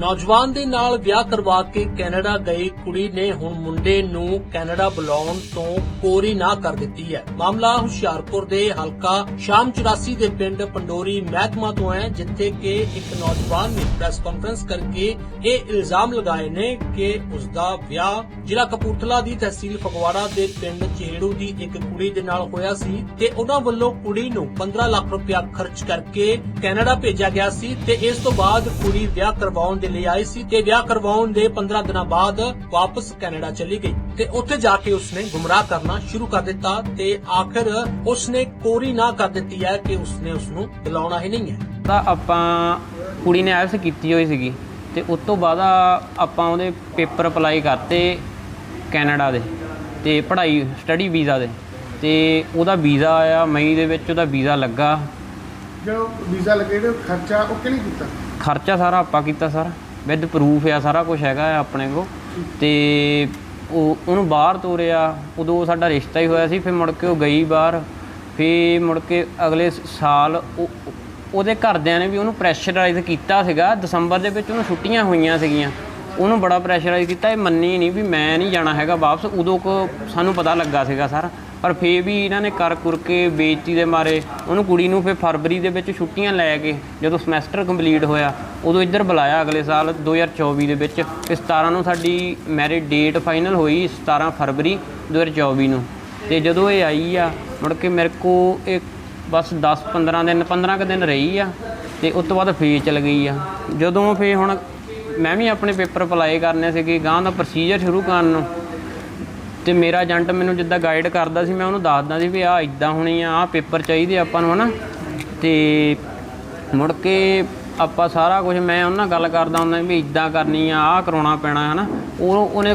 ਨੌਜਵਾਨ ਦੇ ਨਾਲ ਵਿਆਹ ਕਰਵਾ ਕੇ ਕੈਨੇਡਾ ਗਈ ਕੁੜੀ ਨੇ ਹੁਣ ਮੁੰਡੇ ਨੂੰ ਕੈਨੇਡਾ ਬੁਲਾਉਣ ਤੋਂ ਕੋਰੀ ਨਾ ਕਰ ਦਿੱਤੀ ਹੈ। ਮਾਮਲਾ ਹੁਸ਼ਿਆਰਪੁਰ ਦੇ ਹਲਕਾ ਸ਼ਾਮ 84 ਦੇ ਪਿੰਡ ਪੰਡੋਰੀ ਮਹਿਕਮਾ ਤੋਂ ਹੈ, ਜਿੱਥੇ ਕਿ ਇੱਕ ਨੌਜਵਾਨ ਨੇ ਪ੍ਰੈਸ ਕਾਨਫਰੰਸ ਕਰਕੇ ਇਹ ਇਲਜ਼ਾਮ ਲਗਾਏ ਨੇ ਕਿ ਉਸ ਦਾ ਵਿਆਹ ਜ਼ਿਲ੍ਹਾ ਕਪੂਰਥਲਾ ਦੀ ਤਹਿਸੀਲ ਫਗਵਾੜਾ ਦੇ ਪਿੰਡ ਚਿਹੜੂ ਦੀ ਇੱਕ ਕੁੜੀ ਦੇ ਨਾਲ ਹੋਇਆ ਸੀ ਤੇ ਉਹਨਾਂ ਵੱਲੋਂ ਕੁੜੀ ਨੂੰ 15 ਲੱਖ ਰੁਪਇਆ ਖਰਚ ਕਰਕੇ ਕੈਨੇਡਾ ਭੇਜਿਆ ਗਿਆ ਸੀ ਤੇ ਇਸ ਤੋਂ ਬਾਅਦ ਕੁੜੀ ਵਿਆਹ ਕਰਵਾਉਣ ਦੇ ਲਈ ਆਈ ਸੀ ਤੇ ਵਿਆਹ ਕਰਵਾਉਣ ਦੇ 15 ਦਿਨਾਂ ਬਾਅਦ ਵਾਪਸ ਕੈਨੇਡਾ ਚਲੀ ਗਈ ਤੇ ਉੱਥੇ ਜਾ ਕੇ ਉਸਨੇ ਗੁੰਮਰਾਹ ਕਰਨਾ ਸ਼ੁਰੂ ਕਰ ਦਿੱਤਾ ਤੇ ਆਖਿਰ ਉਸਨੇ ਕੋਰੀ ਨਾ ਕਰ ਦਿੱਤੀ ਹੈ ਕਿ ਉਸਨੇ ਉਸਨੂੰ ਬੁਲਾਉਣਾ ਹੀ ਨਹੀਂ ਹੈ। ਤਾਂ ਆਪਾਂ ਕੁੜੀ ਨੇ ਆਇਲਸ ਕੀਤੀ ਹੋਈ ਸੀਗੀ ਤੇ ਉਸ ਤੋਂ ਬਾਅਦ ਆਪਾਂ ਉਹਦੇ ਪੇਪਰ ਅਪਲਾਈ ਕਰਤੇ ਕੈਨੇਡਾ ਦੇ ਤੇ ਪੜ੍ਹਾਈ, ਸਟੱਡੀ ਵੀਜ਼ਾ ਦੇ ਤੇ ਉਹਦਾ ਵੀਜ਼ਾ ਆਇਆ, ਮਈ ਦੇ ਵਿੱਚ ਉਹਦਾ ਵੀਜ਼ਾ ਲੱਗਾ ਜਿਹੜਾ ਵੀਜ਼ਾ ਲੱਗੇ ਜਿਹੜਾ ਖਰਚਾ ਉਹ ਕਿਹਨੇ ਕੀਤਾ? ਖਰਚਾ ਸਾਰਾ ਆਪਾਂ ਕੀਤਾ ਸਰ। ਵਿਦ ਪ੍ਰੂਫ ਆ, ਸਾਰਾ ਕੁਝ ਹੈਗਾ ਆ ਆਪਣੇ ਕੋਲ। ਤੇ ਉਹ, ਉਹਨੂੰ ਬਾਹਰ ਤੋਰਿਆ। ਉਦੋਂ ਸਾਡਾ ਰਿਸ਼ਤਾ ਹੀ ਹੋਇਆ ਸੀ, ਫਿਰ ਮੁੜ ਕੇ ਉਹ ਗਈ ਬਾਹਰ। ਫਿਰ ਮੁੜ ਕੇ ਅਗਲੇ ਸਾਲ ਉਹ- ਉਹਦੇ ਘਰਦਿਆਂ ਨੇ ਵੀ ਉਹਨੂੰ ਪ੍ਰੈਸ਼ਰਾਈਜ਼ ਕੀਤਾ ਸੀਗਾ। ਦਸੰਬਰ ਦੇ ਵਿੱਚ ਉਹਨੂੰ ਛੁੱਟੀਆਂ ਹੋਈਆਂ ਸੀਗੀਆਂ। ਉਹਨੂੰ ਬੜਾ ਪ੍ਰੈਸ਼ਰਾਈਜ਼ ਕੀਤਾ। ਇਹ ਮੰਨੀ ਨਹੀਂ ਵੀ ਮੈਂ ਨਹੀਂ ਜਾਣਾ ਹੈਗਾ ਵਾਪਸ। ਉਦੋਂ ਕੋ ਸਾਨੂੰ ਪਤਾ ਲੱਗਾ ਸੀਗਾ ਸਰ। ਪਰ ਫੇਰ ਵੀ ਇਹਨਾਂ ਨੇ ਕਰ ਕੁਰ ਕੇ ਬੇਇੱਜ਼ਤੀ ਦੇ ਮਾਰੇ। ਉਹਨੂੰ ਕੁੜੀ ਨੂੰ ਫਿਰ ਫਰਵਰੀ ਦੇ ਵਿੱਚ ਛੁੱਟੀਆਂ ਲੈ ਕੇ ਜਦੋਂ ਸਮੈਸਟਰ ਕੰਪਲੀਟ ਹੋਇਆ, ਉਦੋਂ ਇੱਧਰ ਬੁਲਾਇਆ ਅਗਲੇ ਸਾਲ 2024 ਦੇ ਵਿੱਚ ਤੇ 17 ਨੂੰ ਸਾਡੀ ਮੈਰਿਜ ਡੇਟ ਫਾਈਨਲ ਹੋਈ 17 ਫਰਵਰੀ 2024 ਨੂੰ। ਤੇ ਜਦੋਂ ਇਹ ਆਈ ਆ, ਮੁੜ ਕੇ ਮੇਰੇ ਕੋ ਇਹ ਬਸ 10 15 ਦਿਨ 15 ਕੁ ਦਿਨ ਰਹੀ ਆ ਤੇ ਉਸ ਤੋਂ ਬਾਅਦ ਫੇਰ ਚਲ ਗਈ ਆ। ਜਦੋਂ ਫੇਰ ਹੁਣ ਮੈਂ ਵੀ ਆਪਣੇ ਪੇਪਰ ਅਪਲਾਈ ਕਰਨੇ ਸੀਗੇ ਗਾਂ ਦਾ ਪ੍ਰੋਸੀਜਰ ਸ਼ੁਰੂ ਕਰਨ ਨੂੰ ਤੇ ਮੇਰਾ ਏਜੰਟ ਮੈਨੂੰ ਜਿੱਦਾਂ ਗਾਈਡ ਕਰਦਾ ਸੀ, ਮੈਂ ਉਹਨੂੰ ਦੱਸਦਾ ਸੀ ਵੀ ਆਹ ਇਦਾਂ ਹੋਣੀ ਆ, ਆਹ ਪੇਪਰ ਚਾਹੀਦੇ ਆਪਾਂ ਨੂੰ ਹਨਾ। ਤੇ ਮੁੜ ਕੇ ਆਪਾਂ ਸਾਰਾ ਕੁਝ ਮੈਂ ਉਹਨਾਂ ਨਾਲ ਗੱਲ ਕਰਦਾ ਹੁੰਦਾ ਵੀ ਇਦਾਂ ਕਰਨੀ ਆ, ਆਹ ਕਰਾਉਣਾ ਪੈਣਾ ਹਨਾ। ਉਹ ਉਹਨੇ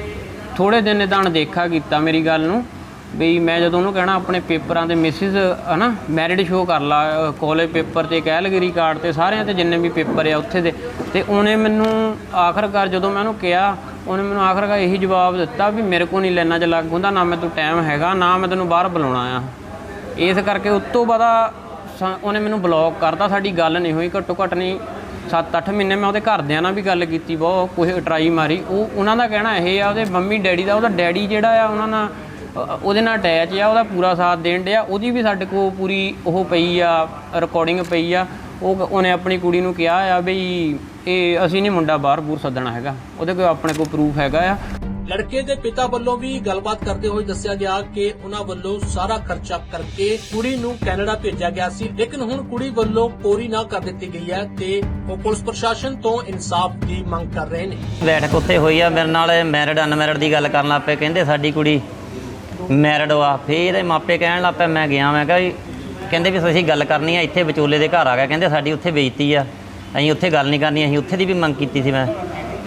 ਥੋੜੇ ਦਿਨ ਇਦਾਂ ਦੇਖਾ ਕੀਤਾ ਮੇਰੀ ਗੱਲ ਨੂੰ, ਵੀ ਮੈਂ ਜਦੋਂ ਉਹਨੂੰ ਕਹਿਣਾ ਆਪਣੇ ਪੇਪਰਾਂ ਤੇ ਮਿਸਿਸ ਹਨਾ ਮੈਰਿਡ ਸ਼ੋ ਕਰ ਲਾ ਕਾਲਜ ਪੇਪਰ ਤੇ, ਕੈਲਗਰੀ ਕਾਰਡ ਤੇ, ਸਾਰਿਆਂ ਤੇ ਜਿੰਨੇ ਵੀ ਪੇਪਰ ਆ ਉੱਥੇ ਦੇ। ਤੇ ਉਹਨੇ ਮੈਨੂੰ ਆਖਰਕਾਰ ਜਦੋਂ ਮੈਂ ਉਹਨੂੰ ਕਿਹਾ ਉਹਨੇ ਮੈਨੂੰ ਆਖਰਕਾਰ ਇਹੀ ਜਵਾਬ ਦਿੱਤਾ ਵੀ ਮੇਰੇ ਕੋ ਨਹੀਂ ਲੈਣਾ ਚ ਲੱਗ ਹੁੰਦਾ, ਨਾ ਮੈਂ ਤੂੰ ਟਾਈਮ ਹੈਗਾ, ਨਾ ਮੈਂ ਤੈਨੂੰ ਬਾਹਰ ਬੁਲਾਉਣਾ ਆ। ਇਸ ਕਰਕੇ ਉਸ ਤੋਂ ਬਾਅਦ ਆ ਉਹਨੇ ਮੈਨੂੰ ਬਲੌਕ ਕਰਤਾ, ਸਾਡੀ ਗੱਲ ਨਹੀਂ ਹੋਈ, ਘੱਟੋ ਘੱਟ ਨਹੀਂ 7-8 ਮਹੀਨੇ ਮੈਂ ਉਹਦੇ ਘਰਦਿਆਂ ਨਾਲ ਵੀ ਗੱਲ ਕੀਤੀ ਬਹੁਤ ਕੁਝ ਟਰਾਈ ਮਾਰੀ। ਉਹ, ਉਹਨਾਂ ਦਾ ਕਹਿਣਾ ਇਹ ਆ, ਉਹਦੇ ਮੰਮੀ ਡੈਡੀ ਦਾ, ਉਹਦਾ ਡੈਡੀ ਜਿਹੜਾ ਆ, ਉਹਨਾਂ ਨਾਲ ਉਹਦੇ ਨਾਲ ਅਟੈਚ ਆ, ਉਹਦਾ ਪੂਰਾ ਸਾਥ ਦੇਣ ਡਿਆ, ਉਹਦੀ ਵੀ ਸਾਡੇ ਕੋਲ ਪੂਰੀ ਉਹ ਪਈ ਆ ਰਿਕਾਰਡਿੰਗ ਪਈ ਆ। ਉਹ ਉਹਨੇ ਆਪਣੀ ਕੁੜੀ ਨੂੰ ਕਿਹਾ ਆ ਬਈ ਇਹ ਅਸੀਂ ਨਹੀਂ ਮੁੰਡਾ ਬਾਹਰ ਬੂਰ ਸੱਦਣਾ ਹੈਗਾ। ਉਹਦੇ ਕੋਲ ਆਪਣੇ ਕੋਲ ਪ੍ਰੂਫ ਹੈਗਾ ਆ। ਲੜਕੇ ਦੇ ਪਿਤਾ ਵੱਲੋਂ ਵੀ ਗੱਲਬਾਤ ਕਰਦੇ ਹੋਏ ਦੱਸਿਆ ਗਿਆ ਕਿ ਉਹਨਾਂ ਵੱਲੋਂ ਸਾਰਾ ਖਰਚਾ ਕਰਕੇ ਕੁੜੀ ਨੂੰ ਕੈਨੇਡਾ ਭੇਜਿਆ ਗਿਆ ਸੀ। ਲੇਕਿਨ ਹੁਣ ਕੁੜੀ ਵੱਲੋਂ ਕੋਰੀ ਨਾ ਕਰ ਦਿੱਤੀ ਗਈ ਹੈ ਤੇ ਉਹ ਪੁਲਿਸ ਪ੍ਰਸ਼ਾਸਨ ਤੋਂ ਇਨਸਾਫ ਦੀ ਮੰਗ ਕਰ ਰਹੇ ਨੇ। ਬੈਠਕ ਉੱਥੇ ਹੋਈ ਆ ਮੇਰੇ ਨਾਲ ਮੈਰਿਡ ਅਨਮੈਰਿਡ ਦੀ ਗੱਲ ਕਰਨ ਲੱਗ ਪਏ। ਕਹਿੰਦੇ ਸਾਡੀ ਕੁੜੀ ਮੈਰਿਡ ਵਾ। ਫੇਰ ਇਹਦੇ ਮਾਪੇ ਕਹਿਣ ਲੱਗ ਪਏ ਮੈਂ ਗਿਆ ਮੈਂ ਕਿਹਾ ਵੀ ਕਹਿੰਦੇ ਵੀ ਅਸੀਂ ਗੱਲ ਕਰਨੀ ਆ ਇੱਥੇ ਵਿਚੋਲੇ ਦੇ ਘਰ ਆ ਗਿਆ। ਕਹਿੰਦੇ ਸਾਡੀ ਉੱਥੇ ਬੇਇੱਜ਼ਤੀ ਆ। ਅਸੀਂ ਉੱਥੇ ਗੱਲ ਨਹੀਂ ਕਰਨੀ, ਅਸੀਂ ਉੱਥੇ ਦੀ ਵੀ ਮੰਗ ਕੀਤੀ ਸੀ ਮੈਂ।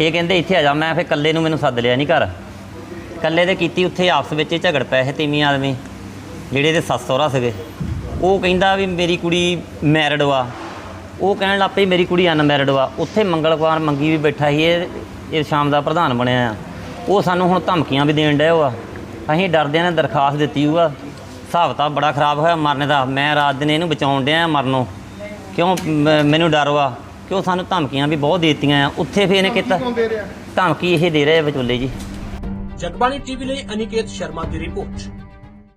ਇਹ ਕਹਿੰਦੇ, ਇੱਥੇ ਆ ਜਾ। ਮੈਂ ਫਿਰ ਇਕੱਲੇ ਨੂੰ ਮੈਨੂੰ ਸੱਦ ਲਿਆ ਨਹੀਂ ਘਰ। ਇਕੱਲੇ ਦੇ ਕੀਤੀ ਉੱਥੇ ਆਪਸ ਵਿੱਚ ਹੀ ਝਗੜ ਪਏ ਇਹ ਤੀਵੀਂ ਆਦਮੀ, ਜਿਹੜੇ ਇਹਦੇ ਸੱਸ ਸਹੁਰਾ ਸੀਗੇ। ਉਹ ਕਹਿੰਦਾ ਵੀ ਮੇਰੀ ਕੁੜੀ ਮੈਰਿਡ ਵਾ। ਉਹ ਕਹਿਣ ਲੱਗ ਪਈ, ਮੇਰੀ ਕੁੜੀ ਅਨਮੈਰਿਡ ਵਾ। ਉੱਥੇ ਮੰਗਲਵਾਰ ਮੰਗੀ ਵੀ ਬੈਠਾ ਸੀ, ਇਹ ਇਹ ਸ਼ਾਮ ਦਾ ਪ੍ਰਧਾਨ ਬਣਿਆ ਆ। ਉਹ ਸਾਨੂੰ ਹੁਣ ਧਮਕੀਆਂ ਵੀ ਦੇਣ ਡਿਆ ਵਾ। ਅਸੀਂ ਡਰਦਿਆਂ ਨੇ ਦਰਖਾਸਤ ਦਿੱਤੀ ਹੋਆ ਹਿਸਾਬ ਤਾਂ ਬੜਾ ਖਰਾਬ ਹੋਇਆ ਮਰਨੇ ਦਾ। ਮੈਂ ਰਾਤ ਦਿਨ ਇਹਨੂੰ ਬਚਾਉਣ ਡਿਆ ਮਰਨੋਂ। ਕਿਉਂ? ਮ- ਮੈਨੂੰ ਡਰ ਵਾ। ਕਿਉਂ ਸਾਨੂੰ ਧਮਕੀਆਂ ਵੀ ਬਹੁਤ ਦੇਤੀਆਂ ਆ। ਉੱਥੇ ਫੇਰ ਇਹਨੇ ਕੀਤਾ। ਦੇ ਧਮਕੀ ਇਹ ਦੇ ਰਹੇ ਵਿਚੋਲੇ ਜੀ। ਜਗਬਾਣੀ ਟੀਵੀ ਲਈ ਅਨਿਕੇਤ ਸ਼ਰਮਾ ਦੀ ਰਿਪੋਰਟ।